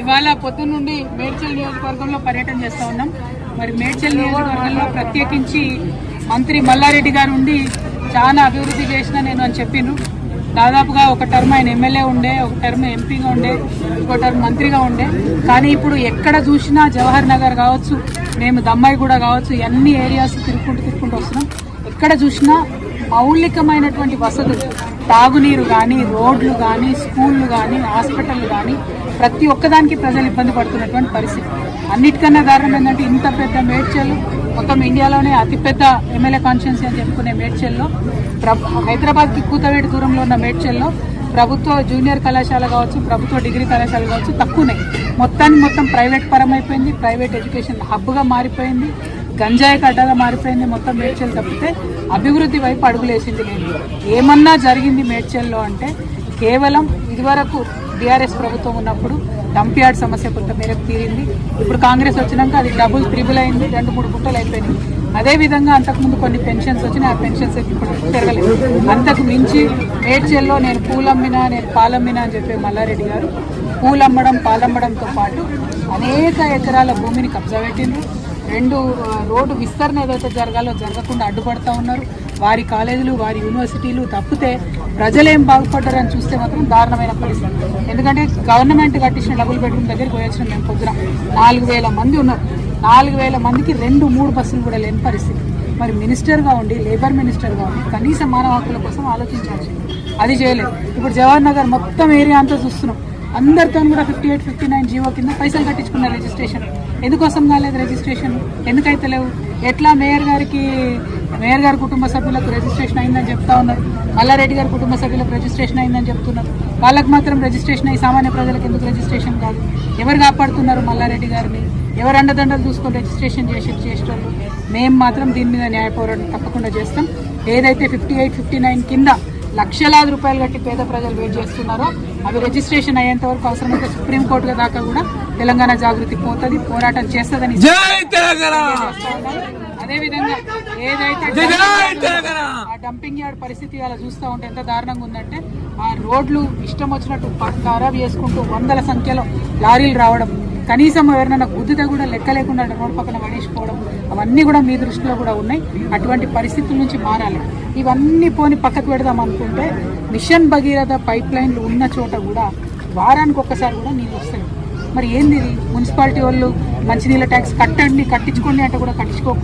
ఇవాళ పొద్దున్న నుండి మేడ్చల్ నియోజకవర్గంలో పర్యటన చేస్తా ఉన్నాం. మరి మేడ్చల్ నియోజకవర్గంలో ప్రత్యేకించి మంత్రి మల్లారెడ్డి గారు ఉండి చాలా అభివృద్ధి చేసిన నేను అని చెప్పిండ్రు. దాదాపుగా ఒక టర్మ్ ఆయన ఎమ్మెల్యే ఉండే ఒక టర్మ్ ఎంపీగా ఉండే ఒక టర్మ్ మంత్రిగా ఉండే. కానీ ఇప్పుడు ఎక్కడ చూసినా జవహర్ నగర్ కావచ్చు మేము దమ్మాయి కూడా కావచ్చు అన్ని ఏరియాస్ తిరుక్కుంటూ తిరుక్కుంటూ వస్తున్నాం. ఎక్కడ చూసినా మౌలికమైనటువంటి వసతులు తాగునీరు కానీ రోడ్లు కానీ స్కూళ్ళు కానీ హాస్పిటల్ కానీ ప్రతి ఒక్కదానికి ప్రజలు ఇబ్బంది పడుతున్నటువంటి పరిస్థితి. అన్నిటికన్నా దారుణం ఏంటంటే ఇంత పెద్ద మేడ్చల్ మొత్తం ఇండియాలోనే అతిపెద్ద ఎమ్మెల్యే కాన్స్టిట్యున్సీ అని చెప్పుకునే మేడ్చల్లో హైదరాబాద్కి కూతవేటి దూరంలో ఉన్న మేడ్చల్లో ప్రభుత్వ జూనియర్ కళాశాల కావచ్చు ప్రభుత్వ డిగ్రీ కళాశాల కావచ్చు తక్కువనే. మొత్తాన్ని మొత్తం ప్రైవేట్ పరం అయిపోయింది ప్రైవేట్ ఎడ్యుకేషన్ హబ్గా మారిపోయింది. గంజాయి కడ్డగా మారిపోయింది మొత్తం మేడ్చల్ తప్పితే అభివృద్ధి వైపు అడుగులేసింది లేదు ఏమన్నా జరిగింది మేడ్చల్లో అంటే కేవలం ఇదివరకు బీఆర్ఎస్ ప్రభుత్వం ఉన్నప్పుడు డంప్ యార్డ్ సమస్య కొంత మేరకు తీరింది. ఇప్పుడు కాంగ్రెస్ వచ్చినాక అది డబుల్ త్రిబుల్ అయింది రెండు మూడు గుంటలు అయిపోయినాయి. అదే విధంగా అంతకుముందు కొన్ని పెన్షన్స్ వచ్చినాయి ఆ పెన్షన్స్ ఇప్పుడు పెరగలేదు. అంతకు మించి మేడ్చల్లో నేను పూలమ్మినా నేను పాలమ్మినా అని చెప్పే మల్లారెడ్డి గారు పూలమ్మడం పాలమ్మడంతో పాటు అనేక ఎకరాల భూమిని కబ్జా పెట్టిండ్రు. రెండు రోడ్డు విస్తరణ ఏదైతే జరగాలో జరగకుండా అడ్డుపడతా ఉన్నారు. వారి కాలేజీలు వారి యూనివర్సిటీలు తప్పితే ప్రజలేం బాగుపడ్డారని చూస్తే మాత్రం దారుణమైన పరిస్థితి. ఎందుకంటే గవర్నమెంట్ కట్టించిన డబుల్ బెడ్రూమ్ దగ్గరికి పోయొచ్చిన మేము పొద్దున నాలుగు వేల మంది ఉన్నారు. నాలుగు వేల మందికి రెండు మూడు బస్సులు కూడా లేని పరిస్థితి. మరి మినిస్టర్గా ఉండి లేబర్ మినిస్టర్గా ఉండి కనీస మానవ హక్కుల కోసం ఆలోచించాల్సింది. అది చేయలేదు. ఇప్పుడు జవహర్ నగర్ మొత్తం ఏరియా అంతా చూస్తున్నాం. అందరితో కూడా fifty eight fifty nine GO కింద పైసలు కట్టించుకున్నారు రిజిస్ట్రేషన్. ఎందుకోసం కాలేదు రిజిస్ట్రేషన్? ఎందుకైతే లేవు? ఎట్లా మేయర్ గారికి మేయర్ గారి కుటుంబ సభ్యులకు రిజిస్ట్రేషన్ అయిందని చెప్తా ఉన్నారు? మల్లారెడ్డి గారి కుటుంబ సభ్యులకు రిజిస్ట్రేషన్ అయిందని చెప్తున్నారు. వాళ్ళకు మాత్రం రిజిస్ట్రేషన్ అయ్యి సామాన్య ప్రజలకు ఎందుకు రిజిస్ట్రేషన్ కాదు? ఎవరు కాపాడుతున్నారు మల్లారెడ్డి గారిని? ఎవరు అండదండలు చూసుకొని రిజిస్ట్రేషన్ చేసి చేసేటోళ్ళు? మేము మాత్రం దీని మీద న్యాయ పోరాటం తప్పకుండా చేస్తాం. ఏదైతే ఫిఫ్టీ ఎయిట్ ఫిఫ్టీ నైన్ కింద లక్షలాది రూపాయలు కట్టి పేద ప్రజలు వెయిట్ చేస్తున్నారో అవి రిజిస్ట్రేషన్ అయ్యేంత వరకు అవసరమైతే సుప్రీంకోర్టుగా దాకా కూడా తెలంగాణ జాగృతి పోతుంది పోరాటం చేస్తుందని అదేవిధంగా ఏదైతే ఆ డంపింగ్ యార్డ్ పరిస్థితి అలా చూస్తూ ఉంటే ఎంత దారుణంగా ఉందంటే ఆ రోడ్లు ఇష్టం వచ్చినట్టు ఖరాబ్ చేసుకుంటూ వందల సంఖ్యలో లారీలు రావడం కనీసం ఎవరినైనా గుద్దితే కూడా లెక్క లేకుండా రోడ్డు పక్కన పడేసిపోవడం అవన్నీ కూడా మీ దృష్టిలో కూడా ఉన్నాయి. అటువంటి పరిస్థితుల నుంచి మారాలి. ఇవన్నీ పోని పక్కకు పెడదాం అనుకుంటే మిషన్ భగీరథ పైప్ లైన్లు ఉన్న చోట కూడా వారానికి ఒక్కసారి కూడా నీళ్ళు వస్తాయి. మరి ఏంది ఇది? మున్సిపాలిటీ వాళ్ళు మంచినీళ్ళ ట్యాక్స్ కట్టండి కట్టించుకోండి అంటే కూడా కట్టించుకో